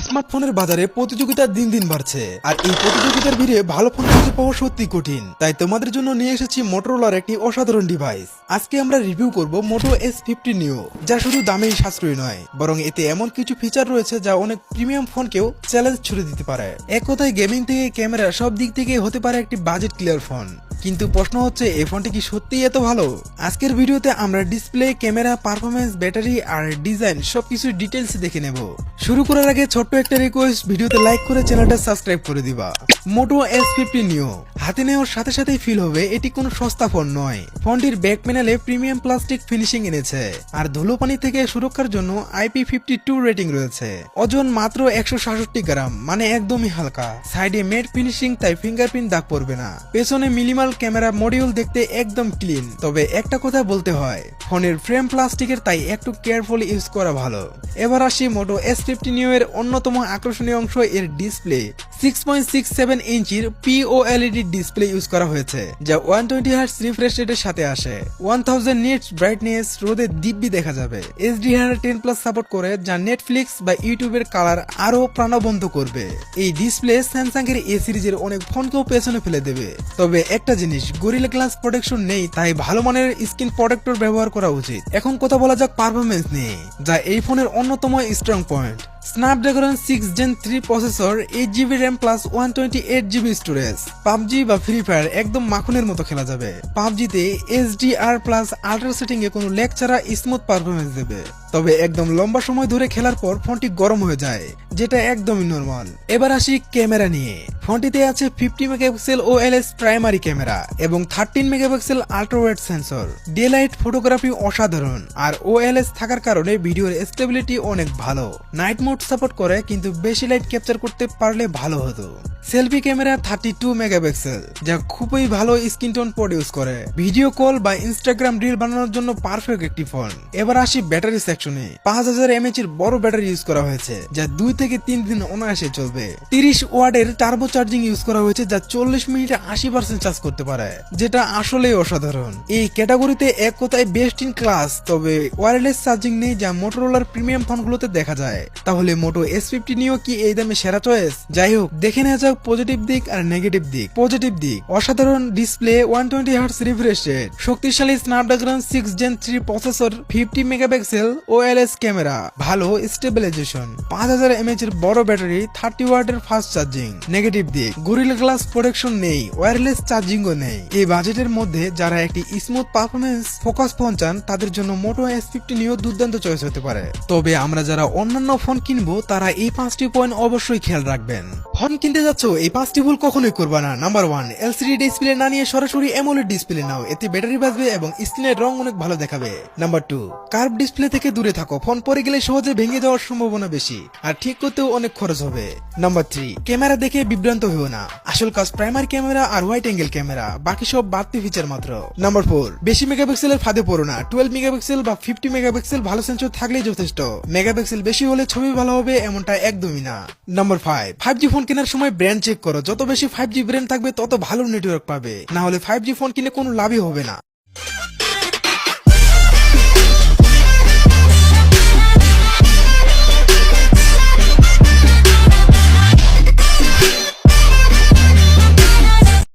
স্মার্টফোনের বাজারে প্রতিযোগিতা দিন দিন বাড়ছে। আর এই প্রতিযোগিতার ভিড়ে ভালো ফোন খুঁজে পাওয়া সত্যি কঠিন। তাই তোমাদের জন্য নিয়ে এসেছি মোটরোলার একটি অসাধারণ ডিভাইস আজকে আমরা রিভিউ করব মোটো এস ফিফটি নিউ যা শুধু দামেই সাশ্রয়ী নয়, বরং এতে এমন কিছু ফিচার রয়েছে যা অনেক প্রিমিয়াম ফোনকেও চ্যালেঞ্জ ছুড়ে দিতে পারে। এক কথায় গেমিং থেকে ক্যামেরা সব দিক থেকে হতে পারে একটি বাজেট ক্লিয়ার ফোন কিন্তু প্রশ্ন হচ্ছে, এই ফোনটি কি সত্যিই এত ভালো? আজকের ভিডিওতে আমরা ডিসপ্লে, ক্যামেরা পারফরমেন্স ব্যাটারি আর ডিজাইন সবকিছু ডিটেলস দেখে নেব। শুরু করার আগে ছোট্ট একটা রিকোয়েস্ট ভিডিওতে লাইক করে চ্যানেলটা সাবস্ক্রাইব করে দিবা। মোটো এস ফিফটি হাতে নেওয়ার সাথে সাথেই ফিল হবে, এটি কোনো সস্তা ফোন নয়। ফোনটির ব্যাক প্যানেলে প্রিমিয়াম প্লাস্টিক ফিনিশিং এনেছে। আর ধুলোপানি থেকে সুরক্ষার জন্য আইপি ফিফটি টু রেটিং রয়েছে। ওজন মাত্র একশো সাতষট্টি গ্রাম মানে একদমই হালকা। সাইডে মেট ফিনিশিং তাই ফিঙ্গারপ্রিন্ট দাগ পড়বে না। পেছনে মিনিমাল ক্যামেরা মডিউল দেখতে একদম ক্লিন তবে একটা কথা বলতে হয়, ফোনের ফ্রেম প্লাস্টিকের তাই একটু কেয়ারফুলি ইউজ করা ভালো। এবার আসি মোটো এস ফিফটি নিউ এর অন্যতম আকর্ষণীয় অংশ এর display six point six seven ইঞ্চির পিওএলইডি ডিসপ্লে ইউজ করা হয়েছে, যা ওয়ান টোয়েন্টি হার্স রিফ্রেশ রেটের সাথে আসে। ওয়ান থাউজেন্ড নিটস ব্রাইটনেস রোদে দিব্যি দেখা যাবে। এইচডিআর টেন প্লাস সাপোর্ট করে, যা নেটফ্লিক্স বা ইউটিউবের কালার আরও প্রাণবন্ত করবে। এই ডিসপ্লে স্যামসাং এর এ সিরিজের অনেক ফোনকেও পেছনে ফেলে দেবে। তবে একটা জিনিস গরিলা গ্লাস প্রোটেকশন নেই, তাই ভালো মানের স্ক্রিন প্রোটেক্টর ব্যবহার করা উচিত। এখন কথা বলা যাক পারফরমেন্স নিয়ে, যা এই ফোনের অন্যতম strong point Snapdragon six Gen three processor eight GB RAM plus one twenty eight GB storage PUBG বা ফ্রি ফায়ার একদম মাখনের মতো খেলা যাবে। পাবজিতে এইচডিআর প্লাস আল্ট্রা সেটিং এ কোনো লেগ ছাড়া স্মুথ পারফরমেন্স দেবে। তবে একদম লম্বা সময় ধরে খেলার পর ফোনটি গরম হয়ে যায়, যেটা একদমই নর্মাল এবার আসি ক্যামেরা নিয়ে। ফোনটিতে আছে fifty megapixel O L S primary camera এবং thirteen megapixel ultrawide sensor daylight photography অসাধারণ, আর ও এল এস থাকার কারণে ভিডিওর স্টেবিলিটি অনেক ভালো। নাইট মোড সাপোর্ট করে, কিন্তু বেশি লাইট ক্যাপচার করতে পারলে ভালো হতো। Selfie camera thirty two megapixel, যা খুবই ভালো স্ক্রিন টোন প্রডিউস করে। ভিডিও কল বা ইনস্টাগ্রাম রিল বানানোর জন্য পারফেক্ট একটি ফোন এবার আসি ব্যাটারি সেকশনে পাঁচ হাজার এমএচ এর বড় ব্যাটারি ইউজ করা হয়েছে, যা দুই থেকে তিন দিন অনায়াসে চলবে। তিরিশ ওয়ার্ডের টার্বো চার্জিং ইউজ করা হয়েছে, যা চল্লিশ মিনিটে আশি পার্সেন্ট চার্জ করতে পারে, যেটা আসলেই অসাধারণ। এই ক্যাটাগরিতে এক কথায় বেস্ট ইন ক্লাস তবে ওয়ারলেস চার্জিং নেই, যা মোটরোলার প্রিমিয়াম ফোনগুলোতে দেখা যায়। তাহলে মোটো এস ফিফটি নিয়েও কি এই দামে সেরা চয়েস যাই হোক, দেখে নেওয়া যাক পজিটিভ দিক আর নেগেটিভ দিক। পজিটিভ দিক, অসাধারণ display one twenty hertz refresh rate শক্তিশালী Snapdragon six Gen three processor fifty megapixel O L S camera ভালো স্টেবিলাইজেশন পাঁচ হাজার এমএচ এর বড় ব্যাটারি থার্টি ওয়াটের ফাস্ট চার্জিং নেগেটিভ দিক গরিলা গ্লাস প্রোটেকশন নেই ওয়্যারলেস চার্জিংও নেই। এই বাজেটের মধ্যে যারা একটি স্মুথ পারফরমেন্স ফোকাস ফোন চান, তাদের জন্য মোটো এস ফিফটি নিয়েও দুর্দান্ত চয়েস হতে পারে। তবে আমরা যারা অন্যান্য ফোন কিনবো, তারা এই পাঁচটি পয়েন্ট অবশ্যই খেয়াল রাখবেন। ফোন কিনতে যাচ্ছ? এই পাঁচটি ভুল কখনোই করবে না। নাম্বার ওয়ান এলসিডি ডিসপ্লে না নিয়ে সরাসরি এমোলেড ডিসপ্লে নাও। এতে ব্যাটারি বাঁচবে এবং স্ক্রিনের রং অনেক ভালো দেখাবে। নাম্বার টু কার্ভ ডিসপ্লে থেকে দূরে থাকো। ফোন পরে গেলে সহজে ভেঙে যাওয়ার সম্ভাবনা বেশি। আর ঠিক করতেও অনেক খরচ হবে। নাম্বার থ্রি ক্যামেরা দেখে বিভ্রান্ত হয়েও না। আসল কাজ প্রাইমারি ক্যামেরা আর হোয়াইট অ্যাঙ্গেল ক্যামেরা বাকি সব বাড়তি ফিচার মাত্র। নাম্বার ফোর বেশি মেগাপিক্সেলের ফাঁদে পড়ো না। টুয়েলভ মেগাপিক্সেল বা ফিফটি মেগাপিক্সেল ভালো সেন্সর থাকলেই যথেষ্ট। মেগাপিক্সেল বেশি হলে ছবি ভালো হবে এমনটা একদমই না। Number five five G phone কেনার সময় ব্র্যান্ড চেক করো। যত বেশি ফাইভ জি ব্র্যান্ড থাকবে, তত ভালো নেটওয়ার্ক পাবে। না হলে ফাইভ জি ফোন কিনে কোনো লাভই হবে না।